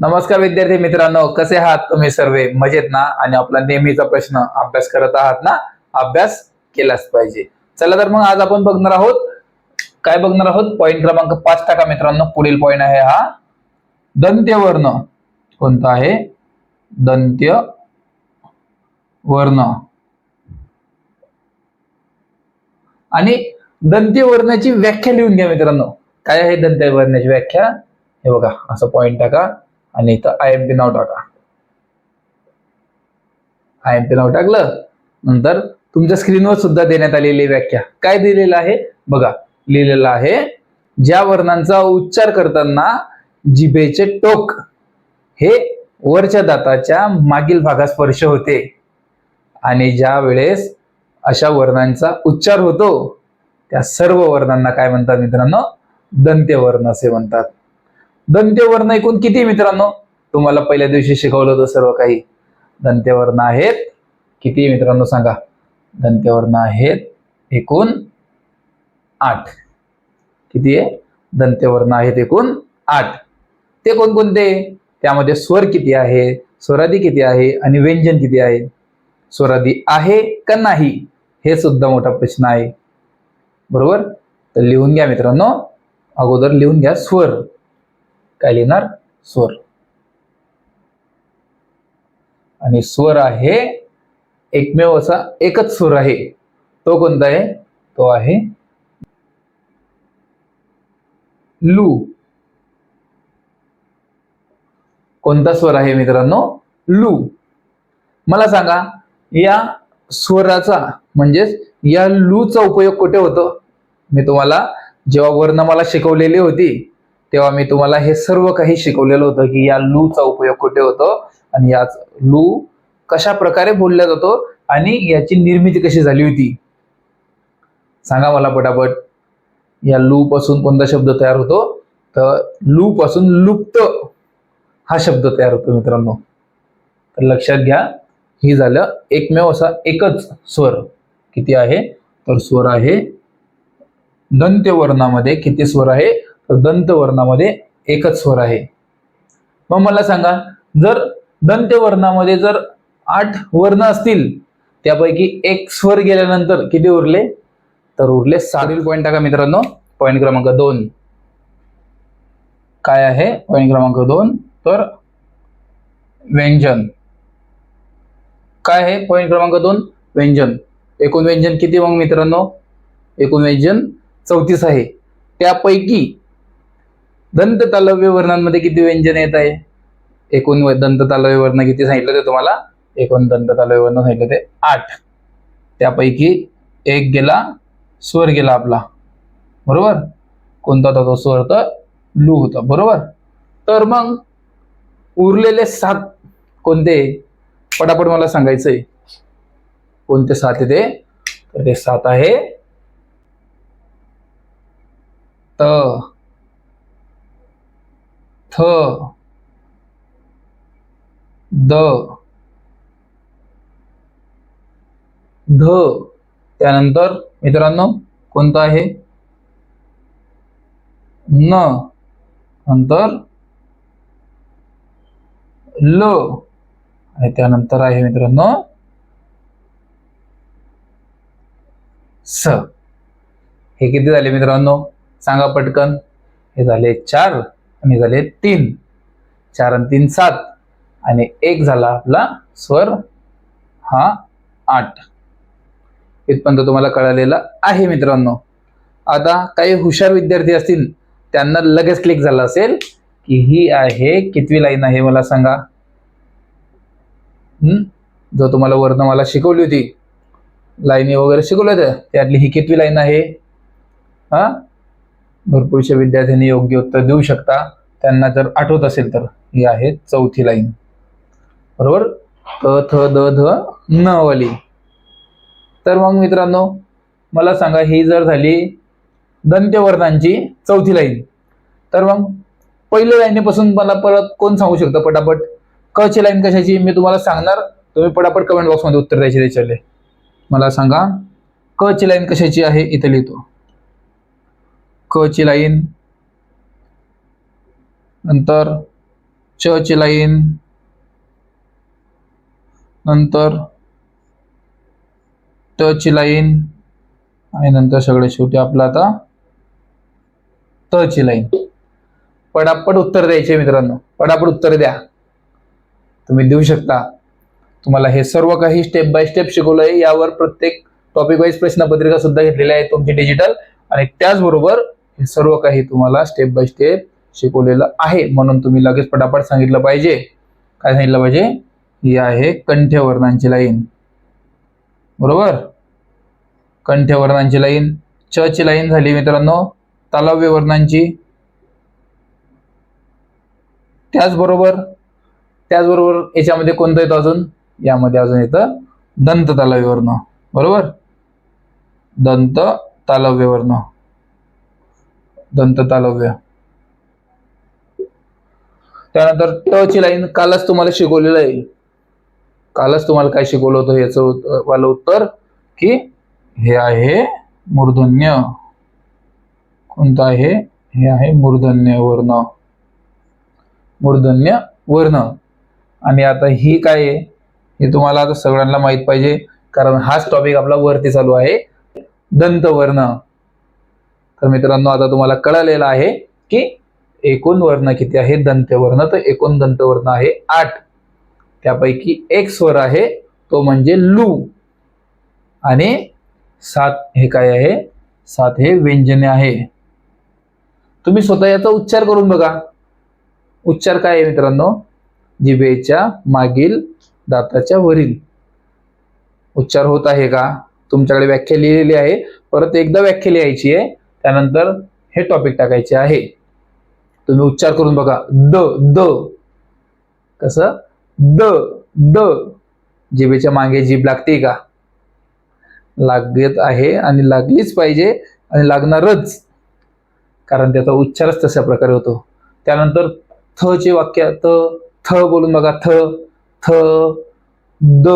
नमस्कार विद्यार्थी मित्रांनो कसे आहात तुम्ही सर्व? मजेत ना? आणि आपला नेहमीचा प्रश्न अभ्यास करत आहात ना? अभ्यास केलाच पाहिजे. चला तर मग आज आपण बघणार आहोत काय बघणार आहोत? पॉईंट क्रमांक पाच टाका मित्रांनो. पुढील पॉईंट आहे हा. दंत्यवर्ण कोणता आहे? दंत्य वर्ण आणि दंत्यवर्णाची व्याख्या लिहून घ्या मित्रांनो. काय आहे दंत्यवर्णाची व्याख्या? हे बघा असं पॉइंट टाका. आणि इथं आय एम पी नाव टाका. आय एम पी नाव टाकलं नंतर तुमच्या स्क्रीनवर सुद्धा देण्यात आलेली व्याख्या. काय दिलेलं आहे? बघा लिहिलेलं आहे ज्या वर्णांचा उच्चार करताना जिभेचे टोक हे वरच्या दाताच्या मागील भागात स्पर्श होते. आणि ज्या वेळेस अशा वर्णांचा उच्चार होतो त्या सर्व वर्णांना काय म्हणतात मित्रांनो? दंत्यवर्ण असे म्हणतात. दंत्यवर्ण एकूण किती मित्रांनो? तुम्हाला पहिल्या दिवशी शिकवलं होतं सर्व काही. दंत्यवर्ण आहेत किती मित्रांनो सांगा? दंत्यवर्ण आहेत एकूण आठ. किती आहे? दंत्यवर्ण आहेत एकूण आठ. ते कोणकोणते? त्यामध्ये स्वर किती आहे? स्वरादी किती आहे? आणि व्यंजन किती आहे? स्वरादी आहे का नाही? हे सुद्धा मोठा प्रश्न आहे. बरोबर? तर लिहून घ्या मित्रांनो. अगोदर लिहून घ्या स्वर. काय लिहिणार स्वर. आणि स्वर आहे एकमेव असा एकच स्वर आहे. तो कोणता आहे? तो आहे लू. कोणता स्वर आहे मित्रांनो? लू. मला सांगा या स्वराचा म्हणजेच या लूचा उपयोग कुठे होतो? मी तुम्हाला जेव्हा वर्णमाला शिकवलेली होती तेव्हा मी तुम्हाला हे सर्व काही शिकवलेलं होतं की या लूचा उपयोग कुठे होतो आणि याच लू कशा प्रकारे बोलला जातो आणि याची निर्मिती कशी झाली होती. सांगा मला पटापट. या लू पासून कोणता शब्द तयार होतो? तर लू पासून लुप्त हा शब्द तयार होतो मित्रांनो. तर लक्षात घ्या ही झालं एकमेव असा एकच स्वर. किती आहे? तर स्वर आहे दंत्यवर्णामध्ये किती स्वर आहे? तर दंतवर्णामध्ये एकच स्वर आहे. मग मला सांगा जर दंतवर्णामध्ये जर आठ वर्ण असतील त्यापैकी एक स्वर गेल्यानंतर किती उरले? तर उरले साधील पॉईंट टाका मित्रांनो. पॉईंट क्रमांक दोन. काय आहे? पॉईंट क्रमांक दोन. तर व्यंजन. काय आहे? पॉईंट क्रमांक दोन. व्यंजन. एकूण व्यंजन किती मग मित्रांनो? एकूण व्यंजन चौतीस आहे. त्यापैकी दंत तालव्य वर्णांमध्ये किती व्यंजन येत आहे? एकूण दंत तालव्य वर्ण किती सांगितलं ते तुम्हाला? एकूण दंत तालव्य वर्ण सांगितलं ते आठ. त्यापैकी एक गेला स्वर गेला आपला. बरोबर? कोणता होता तो स्वर? तर लू होता. बरोबर? तर मग उरलेले सात कोणते? पटापट मला सांगायचंय. कोणते सात येते तर ते सात आहे त थ द. ध. त्यानंतर मित्रांनो कोणतं आहे? न. नंतर ल. आणि त्यानंतर आहे मित्रांनो स. हे किती झाले मित्रांनो? सांगा पटकन. हे झाले चार. आणि झाले तीन. चार आणि तीन सात. आणि एक झाला आपला स्वर हा आठ. इथपर्यंत तुम्हाला कळालेला आहे मित्रांनो. आता काही हुशार विद्यार्थी असतील त्यांना लगेच क्लिक झालं असेल की ही आहे कितवी लाईन आहे मला सांगा. हम्म? जो तुम्हाला वर्णमाला शिकवली होती. लाईनी वगैरे शिकवल्या होत्या त्यातली ही कितवी लाईन आहे? हा? भरपूरशा विद्यार्थ्यांनी योग्य उत्तर देऊ शकता. त्यांना जर आठवत असेल तर ही आहे चौथी लाईन. बरोबर? क थ द ध न वाली तर मग मित्रांनो मला सांगा ही जर झाली दंत्यवर्णांची चौथी लाईन. तर मग पहिल्या लाईनीपासून मला परत कोण सांगू शकतं पटापट? क ची लाईन कशाची? मी तुम्हाला सांगणार. तुम्ही पटापट कमेंट बॉक्समध्ये उत्तर द्यायचे त्याच्याले मला सांगा क ची लाईन कशाची आहे? इथे लिहितो. क ची लाईन. नंतर च ची लाईन. नंतर ट ची लाईन. आणि नंतर सगळे शेवटी आपलं आता त ची लाईन. पटापट उत्तर द्यायचे मित्रांनो. पडापट उत्तर द्या. तुम्ही देऊ शकता. तुम्हाला हे सर्व काही स्टेप बाय स्टेप शिकवलंय. यावर प्रत्येक टॉपिक वाईज प्रश्नपत्रिका सुद्धा घेतलेल्या आहे तुमची डिजिटल आणि त्याचबरोबर हे सर्व काही तुम्हाला स्टेप बाय स्टेप शिकवलेलं आहे. म्हणून तुम्ही लगेच पटापट सांगितलं पाहिजे. काय सांगितलं पाहिजे? ही आहे कंठ्यवर्णांची लाईन. बरोबर? कंठ्यवर्णांची लाईन. च ची लाईन झाली मित्रांनो. तालव्य वर्णांची. त्याचबरोबर त्याचबरोबर याच्यामध्ये कोणतं येतं अजून? यामध्ये अजून येतं दंत तालव्य वर्ण. बरोबर? दंत तालव्य वर्ण. दंत तालव्य. त्यानंतर ट ची लाईन कालच तुम्हाला शिकवलेलं आहे. कालच तुम्हाला काय शिकवलं होतं याचं उत- वालं उत्तर? की हे आहे मूर्धन्य. कोणतं आहे? हे आहे मूर्धन्य वर्ण. मूर्धन्य वर्ण. आणि आता ही काय आहे? हे तुम्हाला आता सगळ्यांना माहीत पाहिजे कारण हाच टॉपिक आपला वरती चालू आहे. दंतवर्ण तर मित्रांनो आता तुम्हाला कळालेलं आहे की एकूण वर्ण किती आहे? दंतवर्ण. तर एकूण दंतवर्ण आहे आठ. त्यापैकी एक स्वर आहे तो म्हणजे लू. आणि सात हे काय आहे? सात हे व्यंजने आहे. तुम्ही स्वतः याचा उच्चार करून बघा. उच्चार काय आहे मित्रांनो? जिभेच्या मागील दाताच्या वरील. उच्चार होत आहे का? तुमच्याकडे व्याख्या लिहिलेली आहे. परत एकदा व्याख्या लिहायची आहे. त्यानंतर हे टॉपिक टाकायचे आहे. तुम्ही उच्चार करून बघा. द द. कसं? द द. जिबेच्या मागे जीभ लागते का? लागत आहे आणि लागलीच पाहिजे आणि लागणारच. कारण त्याचा उच्चारच तशा प्रकारे होतो. त्यानंतर थ चे वाक्य त थ बोलून बघा. थ थ द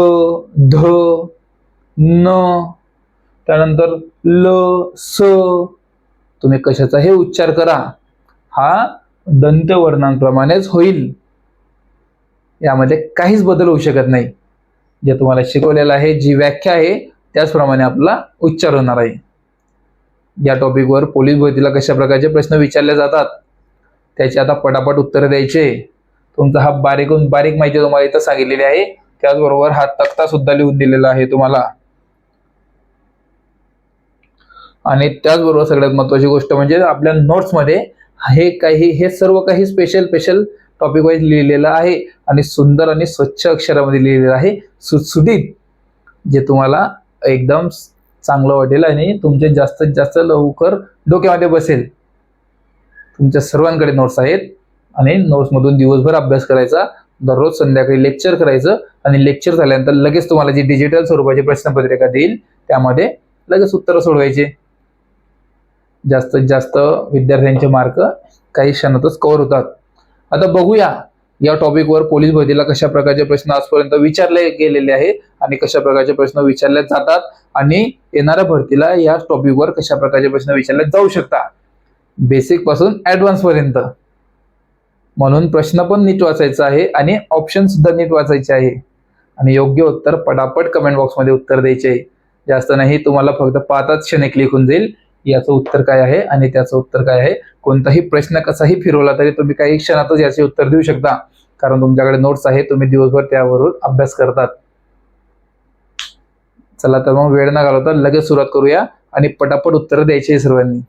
ध न. त्यानंतर ल स तुम्ही कशाचा हे उच्चार करा. हा दंतवर्णांप्रमाणेच होईल. यामध्ये काहीच बदल होऊ शकत नाही. जे तुम्हाला शिकवलेलं आहे जी व्याख्या आहे त्याचप्रमाणे आपला उच्चार होणार आहे. या टॉपिकवर पोलीस भरतीला कशा प्रकारचे प्रश्न विचारले जातात त्याचे आता पटापट उत्तर द्यायचे. तुमचा हा बारीकून बारीक माहिती तुम्हाला इथं सांगितलेली आहे. त्याचबरोबर हा तक्ता सुद्धा लिहून दिलेला आहे तुम्हाला. आणि त्याचबरोबर सगळ्यात महत्वाची गोष्ट म्हणजे आपल्या नोट्समध्ये हे काही हे सर्व काही स्पेशल स्पेशल टॉपिक वाईज लिहिलेलं आहे आणि सुंदर आणि स्वच्छ अक्षरामध्ये लिहिलेलं आहे. सुटसुटीत जे तुम्हाला एकदम चांगलं वाटेल आणि तुमचे जास्तीत जास्त लवकर डोक्यामध्ये बसेल. तुमच्या सर्वांकडे नोट्स आहेत आणि नोट्समधून दिवसभर अभ्यास करायचा दररोज संध्याकाळी लेक्चर करायचं आणि लेक्चर झाल्यानंतर लगेच तुम्हाला जी डिजिटल स्वरूपाची प्रश्नपत्रिका देईल त्यामध्ये लगेच उत्तरं सोडवायचे. जास्तीत जास्त विद्यार्थ्यांचे मार्क काही क्षणातच कव्हर होतात. आता बघूया या टॉपिकवर पोलीस भरतीला कशा प्रकारचे प्रश्न आजपर्यंत विचारले गेलेले आहे आणि कशा प्रकारचे प्रश्न विचारले जातात आणि येणाऱ्या भरतीला या टॉपिकवर कशा प्रकारचे प्रश्न विचारले जाऊ शकतात. बेसिकपासून ऍडव्हान्स पर्यंत. म्हणून प्रश्न पण नीट वाचायचा आहे आणि ऑप्शन सुद्धा नीट वाचायचे आहे. आणि योग्य उत्तर पटापट कमेंट बॉक्समध्ये उत्तर द्यायचे आहे. जास्त नाही तुम्हाला फक्त पाचच क्षणे क्लिक होऊन जाईल. याचं उत्तर काय आहे आणि त्याचं उत्तर काय आहे? कोणताही प्रश्न कसाही फिरवला तरी तुम्ही काही क्षणातच याचे उत्तर देऊ शकता. कारण तुमच्याकडे नोट्स आहे तुम्ही दिवसभर त्यावरून अभ्यास करतात. चला तर मग वेळ न घालवता लगेच सुरुवात करूया आणि पटापट उत्तर द्यायची सर्वांनी.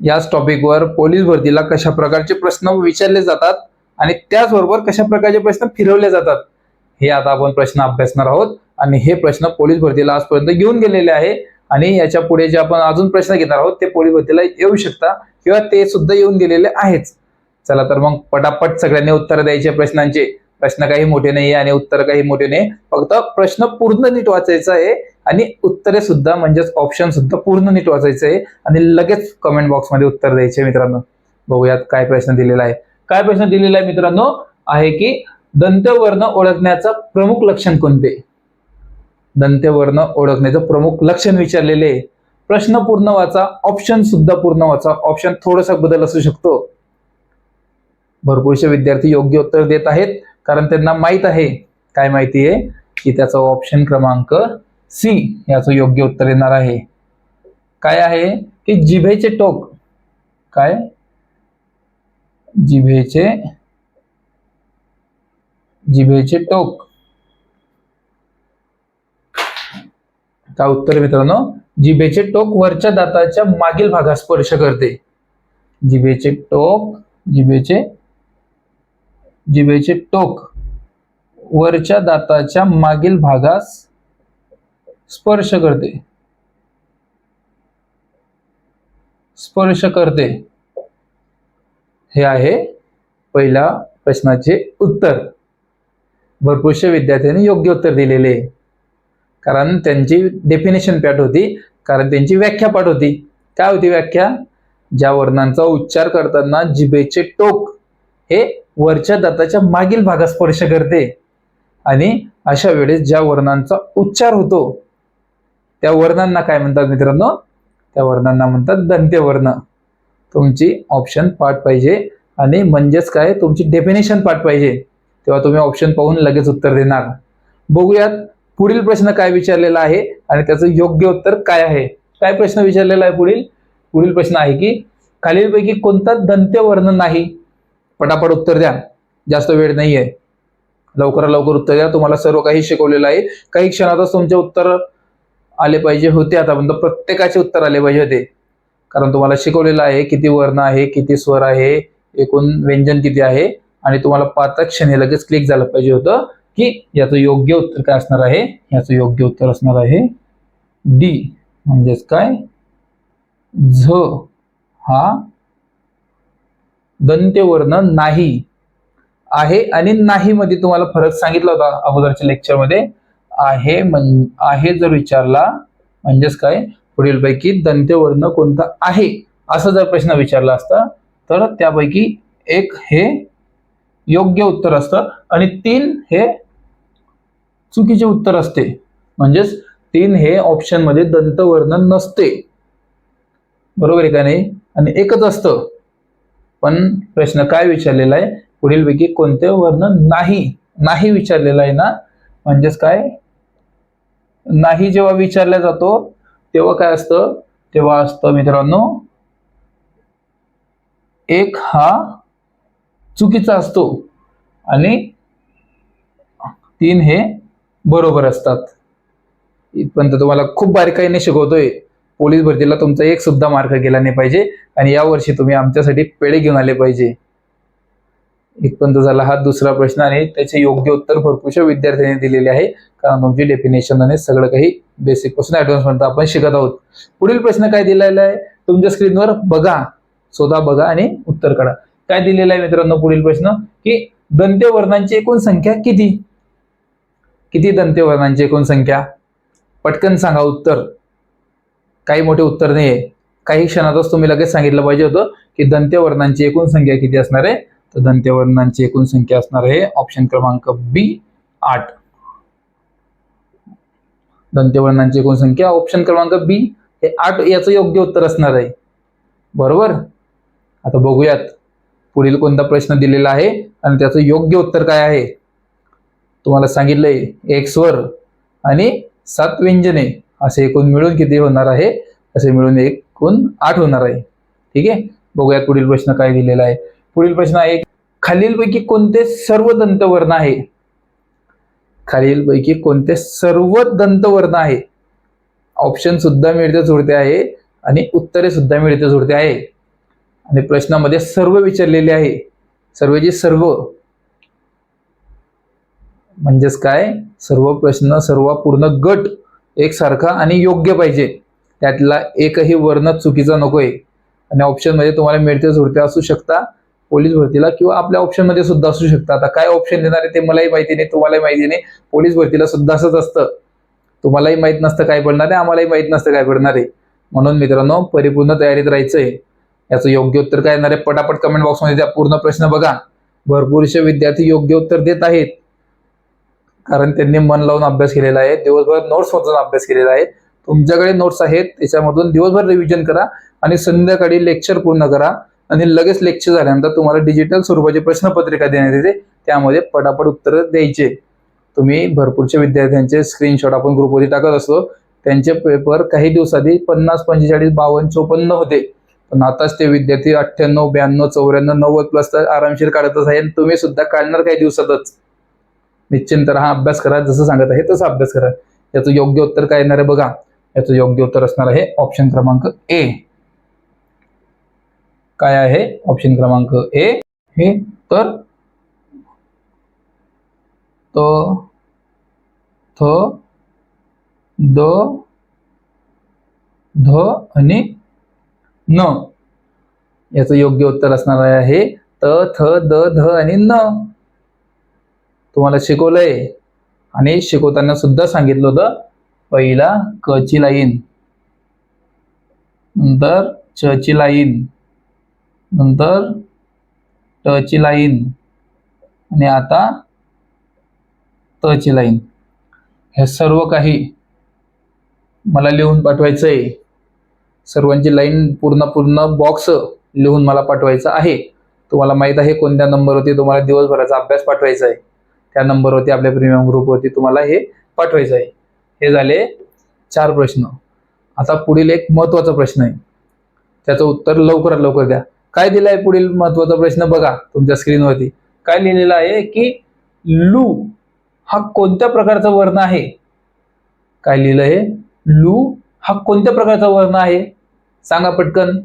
याच टॉपिकवर पोलीस भरतीला कशा प्रकारचे प्रश्न विचारले जातात आणि त्याचबरोबर कशा प्रकारचे प्रश्न फिरवले जातात हे आता आपण प्रश्न अभ्यासणार आहोत. आणि हे प्रश्न पोलीस भरतीला आजपर्यंत घेऊन गेलेले आहे. आणि याच्यापुढे जे आपण अजून प्रश्न घेणार आहोत ते पोलीस भरतीला येऊ शकता किंवा ते सुद्धा येऊन गेलेले आहेच चला तर मग पटापट सगळ्यांनी उत्तर द्यायचे प्रश्नांचे. प्रश्न काही मोठे नाही आणि उत्तर काही मोठे नाही फक्त प्रश्न पूर्ण नीट वाचायचा आहे आणि उत्तरे सुद्धा म्हणजेच ऑप्शन सुद्धा पूर्ण नीट वाचायचं आहे आणि लगेच कमेंट बॉक्समध्ये उत्तर द्यायचे मित्रांनो. बघूयात काय प्रश्न दिलेला आहे. काय प्रश्न दिलेला आहे मित्रांनो? आहे की दंतवर्ण ओळखण्याचं प्रमुख लक्षण कोणते? दंतवर्ण ओळखण्याचं प्रमुख लक्षण विचारलेले आहे. प्रश्न पूर्ण वाचा ऑप्शन सुद्धा पूर्ण वाचा. ऑप्शन थोडासा बदल असू शकतो. भरपूरसे विद्यार्थी योग्य उत्तर देत आहेत कारण त्यांना माहीत आहे. काय माहिती आहे? की त्याचा ऑप्शन क्रमांक सी याचं योग्य उत्तर येणार आहे. काय आहे? की जिभेचे टोक. काय? जिभेचे जिभेचे टोक. का उत्तर मित्रांनो? जिभेचे टोक वरच्या दाताच्या मागील भागात स्पर्श करते. जिभेचे टोक जिभेचे जिभेचे टोक वरच्या दाताच्या मागील भागास स्पर्श करते. स्पर्श करते. हे आहे पहिल्या प्रश्नाचे उत्तर. भरपूरशे विद्यार्थ्यांनी योग्य उत्तर दिलेले. आहे कारण त्यांची डेफिनेशन पॅट होती कारण त्यांची व्याख्या पाठ होती. काय होती व्याख्या? ज्या वर्णांचा उच्चार करताना जिभेचे टोक हे वरच्या दाताच्या मागील भागात स्पर्श करते. आणि अशा वेळेस ज्या वर्णांचा उच्चार होतो त्या वर्णांना काय म्हणतात मित्रांनो? त्या वर्णांना म्हणतात दंत्यवर्ण तुमची ऑप्शन पाठ पाहिजे आणि म्हणजेच काय? तुमची डेफिनेशन पाठ पाहिजे. तेव्हा तुम्ही ऑप्शन पाहून लगेच उत्तर देणार. बघूयात. पुढील प्रश्न काय विचारलेला आहे आणि त्याचं योग्य उत्तर काय आहे? काय प्रश्न विचारलेला आहे पुढील? पुढील प्रश्न आहे की खालीलपैकी कोणता दंत्यवर्ण नाही? पटापट उत्तर द्या. जास्त वेळ नाही आहे लवकरात लवकर उत्तर द्या. तुम्हाला सर्व काही शिकवलेलं आहे. काही क्षणातच तुमचे उत्तर आले पाहिजे होते. आतापर्यंत प्रत्येकाचे उत्तर आले पाहिजे होते. कारण तुम्हाला शिकवलेलं आहे किती वर्ण आहे किती स्वर आहे एकूण व्यंजन किती आहे आणि तुम्हाला पाच क्षणी लगेच क्लिक झालं पाहिजे होतं. की याचं योग्य उत्तर काय असणार आहे? याचं योग्य उत्तर असणार आहे डी म्हणजेच काय? झ हा दंत्यवर्ण नाही आहे आणि नाही मध्ये तुम्हाला फरक सांगितला होता अगोदरच्या लेक्चरमध्ये आहे म्हण आहे जर विचारला म्हणजेच काय? पुढीलपैकी दंत्यवर्ण कोणता आहे? असं जर प्रश्न विचारला असता तर त्यापैकी एक हे योग्य उत्तर असतं आणि तीन हे चुकीचे उत्तर असते. म्हणजेच तीन हे ऑप्शनमध्ये नसते. बरोबर आहे का नाही? आणि एकच असतं. पण प्रश्न काय विचारलेला आहे? पुढीलपैकी कोणते वर्णन नाही? नाही विचारलेला आहे ना? म्हणजेच काय? नाही जेव्हा विचारला जातो तेव्हा काय असतं? तेव्हा असतं मित्रांनो एक हा चुकीचा असतो. आणि तीन हे बरोबर असतात. इथपर्यंत तुम्हाला खूप बारकाईने शिकवतोय. पोलीस भरतीला तुमचा एक सुद्धा मार्क गेला नाही पाहिजे आणि या वर्षी तुम्ही आमच्यासाठी पेढे घेऊन आले पाहिजे. इथपर्यंत झाला हा दुसरा प्रश्न आणि त्याचे योग्य उत्तर भरपूरशा विद्यार्थ्यांनी दिलेले आहे. कारण तुमची डेफिनेशन आणि सगळं काही बेसिकपासून ऍडव्हान्स पर्यंत आपण शिकत आहोत. पुढील प्रश्न काय दिलेला आहे? तुमच्या स्क्रीनवर बघा. स्वतः बघा आणि उत्तर काढा. काय दिलेलं आहे मित्रांनो पुढील प्रश्न? की दंत्यवर्णांची एकूण संख्या किती? किती दंतेवर्णांची एकूण संख्या? पटकन सांगा उत्तर. काही मोठे उत्तर नाही आहे काही क्षणातच तुम्ही लगेच सांगितलं पाहिजे होतं की दंत्यवर्णांची एकूण संख्या किती असणार आहे? तर दंत्यवर्णांची एकूण संख्या असणार आहे ऑप्शन क्रमांक बी आठ. दंत्यवर्णांची एकूण संख्या ऑप्शन क्रमांक बी हे आठ याचं योग्य उत्तर असणार आहे. बरोबर? आता बघूयात. पुढील कोणता प्रश्न दिलेला आहे आणि त्याचं योग्य उत्तर काय आहे? तुम्हाला सांगितलंय एक स्वर आणि सात व्यंजने असे एकूण मिळून किती होणार आहे? असे मिळून एकूण आठ होणार आहे. ठीक आहे? बघूया पुढील प्रश्न काय दिलेला आहे. पुढील प्रश्न आहे खालीलपैकी कोणते सर्व दंतवर्ण आहे? खालीलपैकी कोणते सर्व दंतवर्ण आहे? ऑप्शन सुद्धा मिळते जुळते आहे आणि उत्तरे सुद्धा मिळते जुळते आहे. आणि प्रश्नामध्ये सर्व विचारलेले आहे. सर्वची सर्व म्हणजेच काय? सर्व प्रश्न सर्व पूर्ण गट एकसारखा आणि योग्य पाहिजे. त्यातला एकही वर्ण चुकीचा नकोय. आणि ऑप्शनमध्ये तुम्हाला मिळते झुडत्या असू शकता पोलीस भरतीला किंवा आपल्या ऑप्शनमध्ये सुद्धा असू शकतं. आता काय ऑप्शन देणार आहे ते मलाही माहिती नाही तुम्हालाही माहिती नाही. पोलीस भरतीला सुद्धा असंच असतं. तुम्हालाही माहीत नसतं काय पडणार आहे आम्हालाही माहीत नसतं काय पडणार आहे. म्हणून मित्रांनो परिपूर्ण तयारीत राहायचंय. याचं योग्य उत्तर काय येणार आहे? पटापट कमेंट बॉक्समध्ये त्या पूर्ण प्रश्न बघा. भरपूरसे विद्यार्थी योग्य उत्तर देत आहेत. कारण त्यांनी मन लावून अभ्यास केलेला आहे दिवसभर नोट्स मधून अभ्यास केलेला आहे. तुमच्याकडे नोट्स आहेत त्याच्यामधून दिवसभर रिव्हिजन करा आणि संध्याकाळी लेक्चर पूर्ण करा आणि लगेच लेक्चर झाल्यानंतर तुम्हाला डिजिटल स्वरूपाची प्रश्नपत्रिका देण्यात येते त्यामध्ये पटापट उत्तर द्यायचे. तुम्ही भरपूरच्या विद्यार्थ्यांचे स्क्रीनशॉट आपण ग्रुपमध्ये टाकत असतो. त्यांचे पेपर काही दिवसाआधी पन्नास पंचेचाळीस बावन्न चोपन्न होते. पण आताच ते विद्यार्थी अठ्ठ्याण्णव ब्याण्णव चौऱ्याण्णव नव्वद प्लस तर आरामशीर काढतच आहे आणि तुम्ही सुद्धा काढणार काही दिवसातच. निश्चिंत हा अभ्यास करा जसं सांगत आहे तसं अभ्यास करा. याचं योग्य उत्तर काय येणार आहे बघा. याचं योग्य उत्तर असणार आहे ऑप्शन क्रमांक ए काय आहे ऑप्शन क्रमांक ए हे तर तो थ द ध आणि न. याचं योग्य उत्तर असणार आहे त थ द ध आणि न. तुम्हाला शिकवलंय. आणि शिकवताना सुद्धा सांगितलं होतं पहिला क ची लाईन. नंतर च ची लाईन. नंतर ट ची लाईन. आणि आता त ची लाईन. हे सर्व काही मला लिहून पाठवायचं आहे सर्वांची लाईन पूर्ण पूर्ण बॉक्स लिहून मला पाठवायचा आहे. तुम्हाला माहीत आहे कोणत्या नंबरवरती तुम्हाला दिवसभराचा अभ्यास पाठवायचा आहे. त्या नंबरवरती आपल्या प्रीमियम ग्रुपवरती तुम्हाला हे पाठवायचं आहे. हे झाले चार प्रश्न. आता पुढील एक महत्त्वाचा प्रश्न आहे. त्याचं उत्तर लवकरात लवकर द्या. काय दिलं आहे पुढील महत्त्वाचा प्रश्न बघा तुमच्या स्क्रीनवरती काय लिहिलेलं आहे की लू हा कोणत्या प्रकारचा वर्ण आहे? काय लिहिलं आहे? लू हा कोणत्या प्रकारचा वर्ण आहे? सांगा पटकन.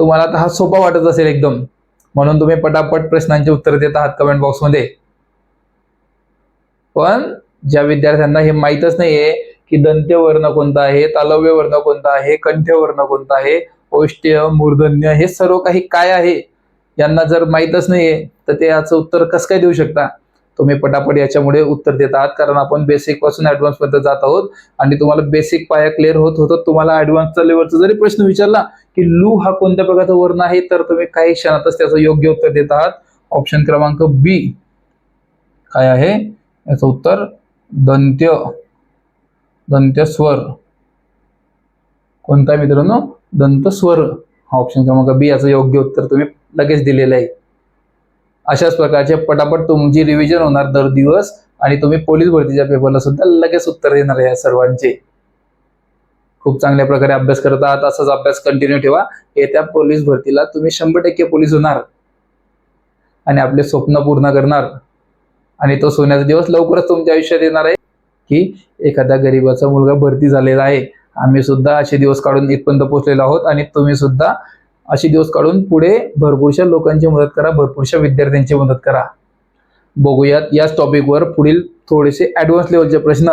तुम्हाला आता हा सोपा वाटत असेल एकदम. म्हणून तुम्ही पटापट प्रश्नांचे उत्तर देत आहात कमेंट बॉक्समध्ये पण ज्या विद्यार्थ्यांना हे माहीतच नाहीये की दंत्य वर्ण कोणता आहे तालव्य वर्ण कोणता आहे कंठ्य वर्ण कोणता आहे औष्ट्य मूर्धन्य हे सर्व काही काय आहे यांना जर माहीतच नाहीये तर ते याचं उत्तर कसं काय देऊ शकता? तुम्ही पटापट याच्यामुळे उत्तर देत आहात कारण आपण बेसिकपासून ऍडव्हान्स पर्यंत जात आहोत आणि तुम्हाला बेसिक पाया क्लिअर होत होतं तुम्हाला ऍडव्हान्सच्या लेवलचा जरी प्रश्न विचारला की लू हा कोणत्या प्रकारचा वर्ण आहे तर तुम्ही काही क्षणातच त्याचं योग्य उत्तर देत आहात ऑप्शन क्रमांक बी काय आहे? याचं उत्तर दंत्य दंत्य स्वर कोणता मित्रांनो? दंतस्वर. हा ऑप्शन क्रमांक बी याचं योग्य उत्तर तुम्ही लगेच दिलेलं आहे. अशाच प्रकारचे पटापट तुमची रिव्हिजन होणार दर दिवस आणि तुम्ही पोलीस भरतीच्या पेपरला सुद्धा लगेच उत्तर देणार आहे या सर्वांचे. खूप चांगल्या प्रकारे अभ्यास करत आहात. असाच अभ्यास कंटिन्यू ठेवा. येत्या पोलीस भरतीला तुम्ही शंभर टक्के पोलीस होणार. आणि आपले स्वप्न पूर्ण करणार. आणि तो सोन्याचा दिवस लवकरच तुमच्या आयुष्यात येणार आहे की एखाद्या गरीबाचा मुलगा भरती झालेला आहे. आम्ही सुद्धा असे दिवस काढून इथपर्यंत पोहोचलेलो आहोत आणि तुम्ही सुद्धा असे दिवस काढून पुढे भरपूरशा लोकांची मदत करा भरपूरशा विद्यार्थ्यांची मदत करा. बघूयात याच टॉपिकवर पुढील थोडेसे ऍडव्हान्स लेवलचे प्रश्न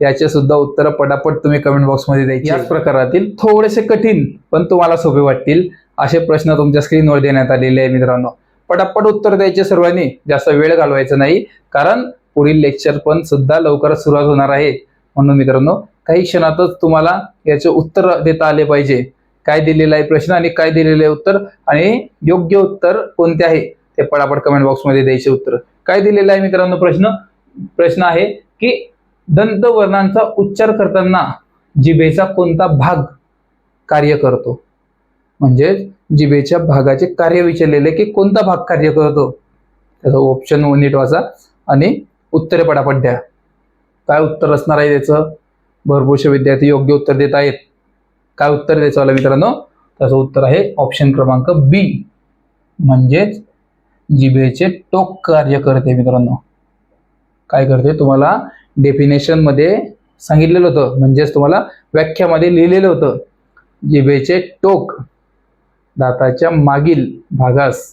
याचे सुद्धा उत्तर पटापट तुम्ही कमेंट बॉक्समध्ये द्यायची. याच प्रकारातील थोडेसे कठीण पण तुम्हाला सोपे वाटतील असे प्रश्न तुमच्या स्क्रीनवर देण्यात आलेले आहे मित्रांनो. पटापट उत्तर द्यायचे सर्वांनी. जास्त वेळ घालवायचा नाही. कारण पुढील लेक्चर पण सुद्धा लवकरच सुरुवात होणार आहे. म्हणून मित्रांनो काही क्षणातच तुम्हाला याचे उत्तर देता आले पाहिजे. काय दिलेलं आहे प्रश्न आणि काय दिलेलं आहे उत्तर आणि योग्य उत्तर कोणते आहे? ते पटापट कमेंट बॉक्समध्ये द्यायचे उत्तर. काय दिलेलं आहे मित्रांनो प्रश्न? प्रश्न आहे की दंत वर्णांचा उच्चार करताना जिभेचा कोणता भाग कार्य करतो? म्हणजेच जिभेच्या भागाचे कार्य विचारलेले की कोणता भाग कार्य करतो? त्याचं ऑप्शन नीट वाचा आणि उत्तरे पटापट द्या. काय उत्तर असणार आहे त्याचं? भरपूरसे विद्यार्थी योग्य उत्तर देत आहेत. काय उत्तर द्यायचं मला मित्रांनो? त्याचं उत्तर आहे ऑप्शन क्रमांक बी म्हणजेच जिभेचे टोक कार्य करते मित्रांनो. काय करते? तुम्हाला डेफिनेशनमध्ये सांगितलेलं होतं. म्हणजेच तुम्हाला व्याख्यामध्ये लिहिलेलं होतं. जिभेचे टोक दाताच्या मागील भागास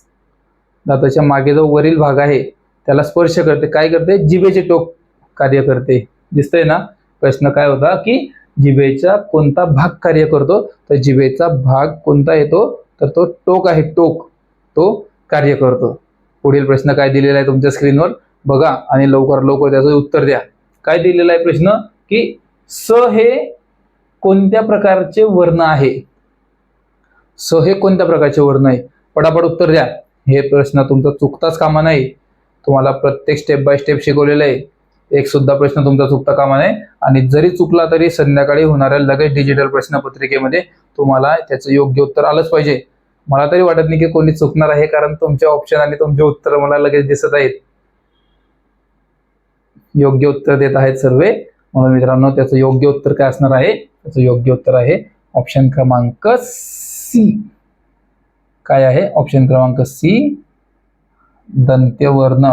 दाताच्या मागे जो वरील भाग आहे त्याला स्पर्श करते. काय करते? जिभेचे टोक कार्य करते. दिसतंय ना? प्रश्न काय होता की जिभेचा कोणता भाग कार्य करतो? तर जिभेचा भाग कोणता येतो? तर तो टोक आहे. टोक. तो कार्य करतो. पुढील प्रश्न काय दिलेला आहे तुमच्या स्क्रीनवर? बघा आणि लवकर लवकर त्याचं उत्तर द्या. काय दिलेला आहे प्रश्न? की स हे कोणत्या प्रकारचे वर्ण आहे? स हे कोणत्या प्रकारचे वर्ण आहे? पटापट उत्तर द्या. हे प्रश्न तुमचा चुकताच कामा नाही. तुम्हाला प्रत्येक स्टेप बाय स्टेप शिकवलेलं आहे. एक सुद्धा प्रश्न तुमचा चुकता कामा नये आणि जरी चुकला तरी संध्याकाळी होणाऱ्या लगेच डिजिटल प्रश्नपत्रिकेमध्ये तुम्हाला त्याचं योग्य उत्तर आलंच पाहिजे. मला तरी वाटत नाही की कोणी चुकणार आहे कारण तुमचे ऑप्शन आणि तुमचे उत्तर मला लगेच दिसत आहेत. योग्य उत्तर देत आहेत सर्व. म्हणून मित्रांनो त्याचं योग्य उत्तर काय असणार आहे? त्याचं योग्य उत्तर आहे ऑप्शन क्रमांक सी. काय आहे? ऑप्शन क्रमांक सी. दंत्यवर्ण.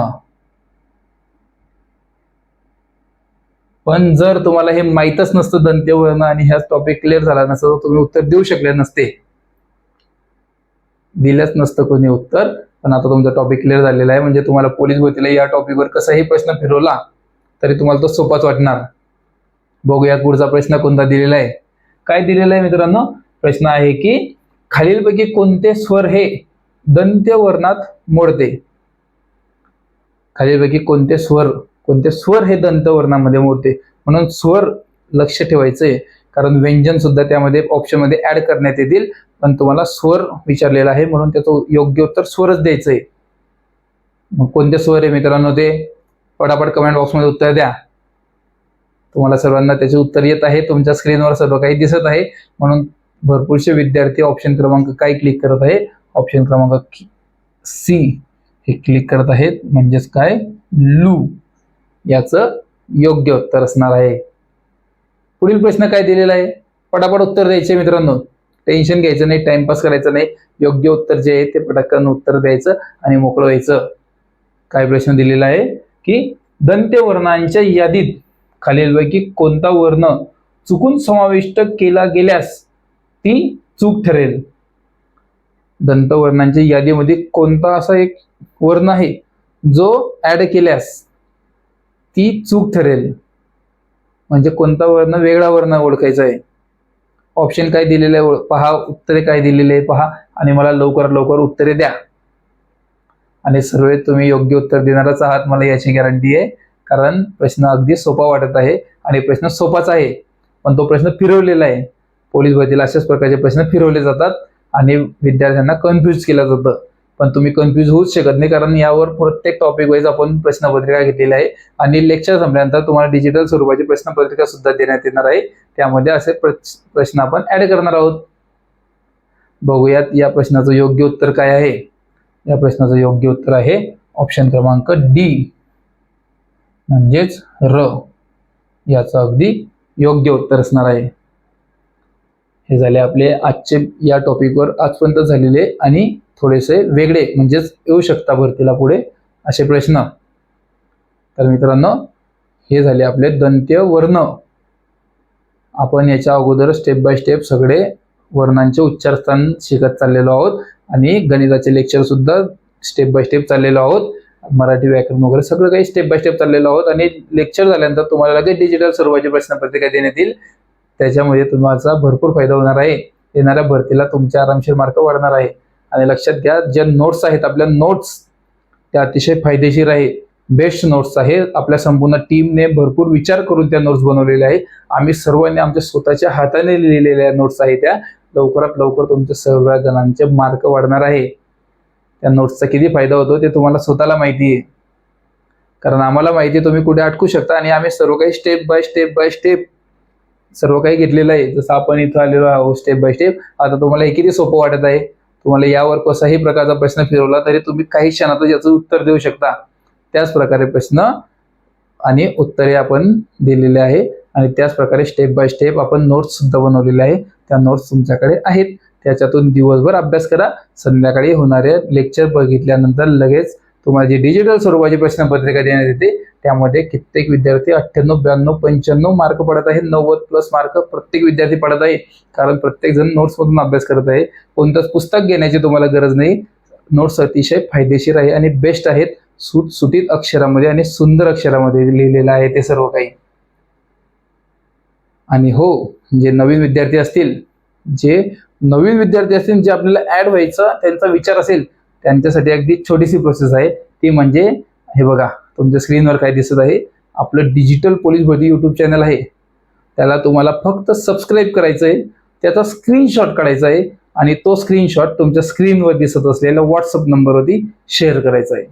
पण जर तुम्हाला हे माहीतच नसतं दंत्यवर्ण आणि ह्याच टॉपिक क्लिअर झाला नसतं तर तुम्ही उत्तर देऊ शकले नसते. दिलंच नसतं कोणी उत्तर पण आता तुमचा टॉपिक क्लिअर झालेला आहे. म्हणजे तुम्हाला पोलीस भरतीला या टॉपिकवर कसाही प्रश्न फिरवला तरी तुम्हाला तो सोपाच वाटणार. बघूया पुढचा प्रश्न कोणता दिलेला आहे. काय दिलेला आहे मित्रांनो? प्रश्न आहे की खालीलपैकी कोणते स्वर हे दंत्यवर्णात मोडते? खालीलपैकी कोणते स्वर कोणते स्वर हे दंत वर्णामध्ये मोडते? म्हणून स्वर लक्ष ठेवायचंय. कारण व्यंजन सुद्धा त्यामध्ये ऑप्शनमध्ये ऍड करण्यात येतील. पण तुम्हाला स्वर विचारलेला आहे म्हणून त्याचं योग्य उत्तर स्वरच द्यायचंय. मग कोणते स्वर आहे मित्रांनो ते? पटापट कमेंट बॉक्समध्ये उत्तर द्या. तुम्हाला सर्वांना त्याचे उत्तर येत आहे. तुमच्या स्क्रीनवर सर्व काही दिसत आहे. म्हणून भरपूरसे विद्यार्थी ऑप्शन क्रमांक काय क्लिक करत आहे ऑप्शन क्रमांक सी हे क्लिक करत आहेत. म्हणजेच काय? लू याचं योग्य उत्तर असणार आहे. पुढील प्रश्न काय दिलेला आहे? पटापट उत्तर द्यायचे मित्रांनो. टेन्शन घ्यायचं नाही टाइमपास करायचं नाही. योग्य उत्तर जे आहे ते पटकन उत्तर द्यायचं आणि मोकळं व्हायचं. काय प्रश्न दिलेला आहे? की दंत्यवर्णांच्या यादीत खालीलपैकी कोणता वर्ण चुकून समाविष्ट केला गेल्यास ती चूक ठरेल. दंतवर्णांच्या यादीमध्ये कोणता असा एक वर्ण आहे जो ऍड केल्यास ती चूक ठरेल. म्हणजे कोणता वर्ण वेगळा वर्ण ओळखायचा आहे. ऑप्शन काय दिलेले आहे? पहा उत्तरे काय दिलेले आहे? पहा आणि मला लवकरात लवकर उत्तरे द्या. आणि सर्व तुम्ही योग्य उत्तर देणारच आहात मला याची गॅरंटी आहे. कारण प्रश्न अगदी सोपा वाटत आहे आणि प्रश्न सोपाच आहे. पण तो प्रश्न फिरवलेला आहे. पोलीस भरतीला अशाच प्रकारचे प्रश्न फिरवले जातात आणि विद्यार्थ्यांना कन्फ्यूज केलं जातं. पण तुम्ही कन्फ्यूज होऊच शकत नाही कारण यावर प्रत्येक टॉपिक वाईज आपण प्रश्नपत्रिका घेतलेली आहे आणि लेक्चर संपल्यानंतर तुम्हाला डिजिटल स्वरूपाची प्रश्नपत्रिका सुद्धा देण्यात येणार आहे. त्यामध्ये असे प्रश्न आपण ऍड करणार आहोत. बघूयात या प्रश्नाचं योग्य उत्तर काय आहे? या प्रश्नाचं योग्य उत्तर आहे ऑप्शन क्रमांक डी म्हणजेच र. याचं अगदी योग्य उत्तर असणार आहे. हे झाले आपले आजचे या टॉपिकवर आजपर्यंत झालेले आणि थोडेसे वेगळे म्हणजेच येऊ शकता भरतीला पुढे असे प्रश्न. तर मित्रांनो हे झाले आपले दंत्य वर्ण. आपण याच्या अगोदर स्टेप बाय स्टेप सगळे वर्णांचे उच्चारस्थान शिकत चाललेलो आहोत आणि गणिताचे लेक्चर सुद्धा स्टेप बाय स्टेप चाललेलो आहोत. मराठी व्याकरण वगैरे सगळं काही स्टेप बाय स्टेप चाललेलो आहोत आणि लेक्चर झाल्यानंतर तुम्हाला लगेच डिजिटल स्वरूपाची प्रश्नपत्रिका देण्यात येईल त्याच्यामध्ये तुम्हाला भरपूर फायदा होणार आहे. येणाऱ्या भरतीला तुमचे आरामशीर मार्क वाढणार आहे. आणि लक्षात घ्या ज्या नोट्स आहेत आपल्या नोट्स त्या अतिशय फायदेशीर आहे. बेस्ट नोट्स आहे. आपल्या संपूर्ण टीमने भरपूर विचार करून त्या नोट्स बनवलेल्या आहे आम्ही सर्वांनी आमच्या स्वतःच्या हाताने लिहिलेल्या नोट्स आहेत त्या. लवकरात लवकर तुमच्या सर्व जणांचे मार्क वाढणार आहे. त्या नोट्सचा किती फायदा होतो ते तुम्हाला स्वतःला माहिती आहे. कारण आम्हाला माहिती तुम्ही कुठे अटकू शकता. आणि आम्ही सर्व काही step by step by step सर्व काही घेतलेलं आहे. जसं आपण इथं आलेलो आहोत स्टेप बाय स्टेप आता तुम्हाला हे किती सोपं वाटत आहे? तुम्हाला यावर कसाही प्रकारचा प्रश्न फिरवला तरी तुम्ही काही क्षणातच याचं उत्तर देऊ शकता. त्याच प्रकारे प्रश्न आणि उत्तरे आपण दिलेले आहे. आणि त्याच प्रकारे स्टेप बाय स्टेप आपण नोट्स सुद्धा बनवलेले आहे. त्या नोट्स तुमच्याकडे आहेत. त्याच्यातून दिवसभर अभ्यास करा. संध्याकाळी होणारे लेक्चर बघितल्यानंतर लगेच तुम्हाला जी डिजिटल स्वरूपाची प्रश्नपत्रिका देण्यात येते त्यामध्ये कित्येक विद्यार्थी अठ्ठ्याण्णव ब्याण्णव पंच्याण्णव मार्क पडत आहे. नव्वद प्लस मार्क प्रत्येक विद्यार्थी पडत आहे. कारण प्रत्येक जण नोट्समधून अभ्यास करत आहे. कोणतंच पुस्तक घेण्याची तुम्हाला गरज नाही. नोट्स अतिशय फायदेशीर आहे आणि बेस्ट आहेत. सुट सुटीत अक्षरामध्ये आणि सुंदर अक्षरामध्ये लिहिलेलं आहे ते सर्व काही. आणि हो जे नवीन विद्यार्थी असतील जे नवीन विद्यार्थी असतील जे आपल्याला ऍड व्हायचं त्यांचा विचार असेल त्यांच्यासाठी अगदी छोटीशी प्रोसेस आहे. ती म्हणजे हे बघा. तुमच्या स्क्रीनवर काय दिसत आहे. आपलं डिजिटल पोलीस भरती यूट्यूब चॅनल आहे. त्याला तुम्हाला फक्त सबस्क्राईब करायचं आहे. त्याचा स्क्रीनशॉट काढायचा आहे. आणि तो स्क्रीनशॉट तुमच्या स्क्रीनवर दिसत असलेल्या व्हॉट्सअप नंबरवरती शेअर करायचा आहे.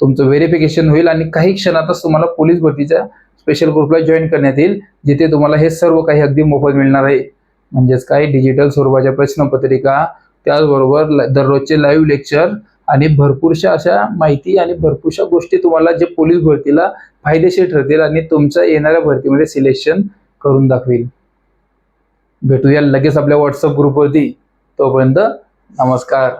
तुमचं व्हेरिफिकेशन होईल आणि काही क्षणातच तुम्हाला पोलीस भरतीच्या स्पेशल ग्रुपला जॉईन करण्यात येईल जिथे तुम्हाला हे सर्व काही अगदी मोफत मिळणार आहे. म्हणजेच काय? डिजिटल स्वरूपाच्या प्रश्नपत्रिका त्याचबरोबर दररोजचे लाईव्ह लेक्चर आणि भरपूरशा अशा माहिती आणि भरपूरशा गोष्टी तुम्हाला जे पोलीस भरतीला फायदेशीर ठरतील आणि तुमच्या येणाऱ्या भरतीमध्ये सिलेक्शन करून दाखवेल भेटूया लगेच आपल्या व्हॉट्सअप ग्रुपवरती तोपर्यंत नमस्कार.